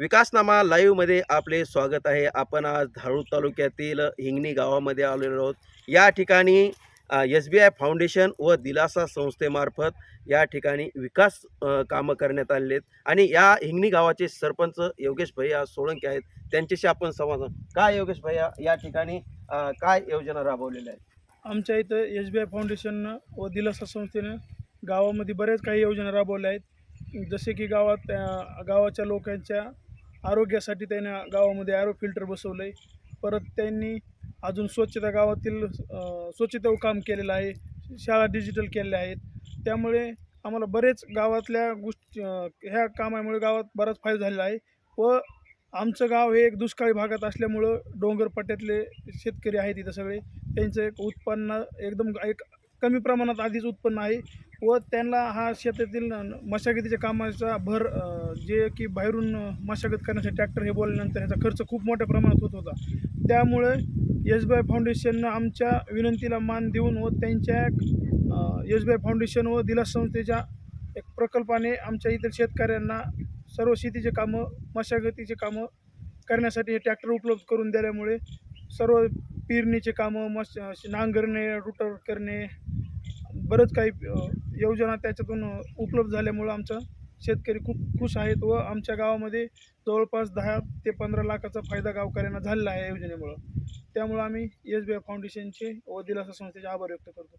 विकासनामा लाईव्हमध्ये आपले स्वागत आहे. आपण आज धारूळ तालुक्यातील हिंगणी गावामध्ये आलेलो आहोत. या ठिकाणी एस बी आय फाउंडेशन व दिलासा संस्थेमार्फत या ठिकाणी विकास कामं करण्यात आलेले आहेत. आणि या हिंगणी गावाचे सरपंच योगेश भैया सोळंके आहेत. त्यांच्याशी आपण संवाद काय योगेश भैया या ठिकाणी काय योजना राबवलेल्या आहेत? आमच्या इथं एस बी आय फाउंडेशननं व दिलासा संस्थेनं गावामध्ये बरेच काही योजना राबवल्या आहेत. जसे की गावात गावाच्या लोकांच्या आरोग्यासाठी त्याने गावामध्ये ॲरो फिल्टर बसवलं आहे परत त्यांनी अजून स्वच्छता गावातील स्वच्छतेवर काम केलेलं आहे शाळा डिजिटल केलेल्या आहेत. त्यामुळे आम्हाला बरेच गावातल्या गोष्टी ह्या कामामुळे गावात बराच फायदा झालेला आहे. व आमचं गाव हे एक दुष्काळी भागात असल्यामुळं डोंगरपट्ट्यातले शेतकरी आहेत इथं सगळे. त्यांचं एक उत्पन्न एकदम एक कमी प्रमाणात आधीच उत्पन्न आहे. व त्यांना हा शेतातील मशागतीच्या कामाचा भर जे की बाहेरून मशागत करण्यासाठी ट्रॅक्टर हे बोलल्यानंतर ह्याचा खर्च खूप मोठ्या प्रमाणात होत होता. त्यामुळे एस बी आय फाउंडेशननं आमच्या विनंतीला मान देऊन व त्यांच्या एस बी आय फाउंडेशन व दिलास संस्थेच्या एक प्रकल्पाने आमच्या इतर शेतकऱ्यांना सर्व शेतीचे कामं मशागतीचे कामं करण्यासाठी हे ट्रॅक्टर उपलब्ध करून दिल्यामुळे सर्व पेरणीचे कामं मश नांगरणे रुटर करणे बरंच काही योजना त्याच्यातून उपलब्ध झाल्यामुळं आमचं शेतकरी खूप खुश आहेत व आमच्या गावामध्ये जवळपास दहा ते पंधरा लाखाचा फायदा गावकऱ्यांना झालेला आहे या योजनेमुळं. त्यामुळं आम्ही एस बी आय फाउंडेशनचे व दिलासा संस्थेचे आभार व्यक्त करतो.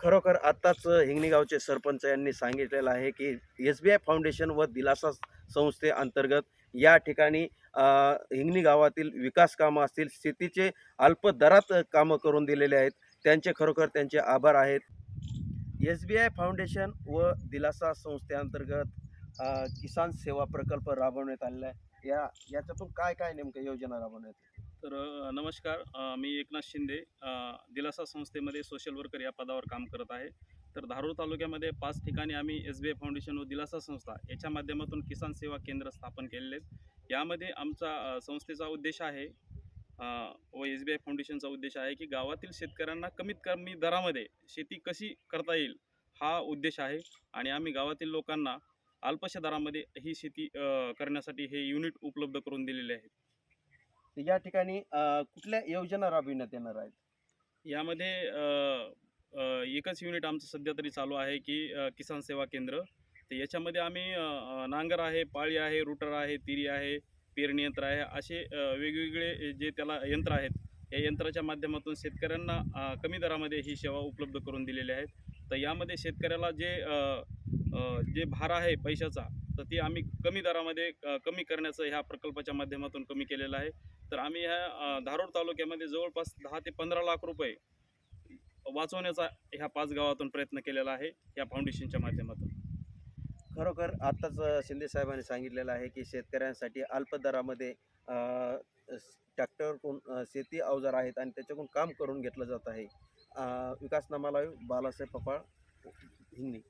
खरोखर आत्ताच हिंगणी गावचे सरपंच यांनी सांगितलेलं आहे की एस बी आय फाउंडेशन व दिलासा संस्थेअंतर्गत या ठिकाणी हिंगणी गावातील विकास कामं असतील शेतीचे अल्प दरात कामं करून दिलेले आहेत त्यांचे खरोखर त्यांचे आभार आहेत. एस बी आय फाउंडेशन व दिलासा संस्थेअंतर्गत किसान सेवा प्रकल्प राबवण्यात आलेला आहे. या याच्यातून काय काय नेमकं योजना राबवण्यात येते? तर नमस्कार. मी एकनाथ शिंदे. दिलासा संस्थेमध्ये सोशल वर्कर या पदावर काम करत आहे. तर धारूर तालुक्यामध्ये पाच ठिकाणी आम्ही एस बी आय फाउंडेशन व दिलासा संस्था याच्या माध्यमातून किसान सेवा केंद्र स्थापन केलेले आहेत. यामध्ये आमचा संस्थेचा उद्देश आहे व एस बी आय फाउंडेशनचा उद्देश आहे की गावातील शेतकऱ्यांना कमीत कमी दरामध्ये शेती कशी करता येईल हा उद्देश आहे. आणि आम्ही गावातील लोकांना अल्पशा दरामध्ये ही शेती करण्यासाठी हे युनिट उपलब्ध करून दिलेले आहेत. तर या ठिकाणी कुठल्या योजना राबविण्यात येणार आहेत? यामध्ये एकच युनिट आमचं सध्या तरी चालू आहे की किसान सेवा केंद्र. तर याच्यामध्ये आम्ही नांगर आहे पाळी आहे रुटर आहे तिरी आहे पेरणी यंत्र आहे. असे वेगवेगळे जे त्याला यंत्र आहेत या यंत्राच्या माध्यमातून शेतकऱ्यांना कमी दरामध्ये ही सेवा उपलब्ध करून दिलेली आहेत. तर यामध्ये शेतकऱ्याला जे जे भार आहे पैशाचा तर ती आम्ही कमी दरामध्ये कमी करण्याचं ह्या प्रकल्पाच्या माध्यमातून कमी केलेलं आहे. तर आम्ही ह्या धारूर तालुक्यामध्ये जवळपास दहा ते पंधरा लाख रुपये वाचवण्याचा ह्या पाच गावातून प्रयत्न केलेला आहे या फाउंडेशनच्या माध्यमातून. खरोखर आत्ताच शिंदे साहेबांनी सांगितलेलं आहे की शेतकऱ्यांसाठी अल्प दरामध्ये ट्रॅक्टरकडून शेती अवजार आहेत आणि त्याच्याकडून काम करून घेतलं जात आहे. विकासनामाला बालासाहेब पपाळ हिंगणी.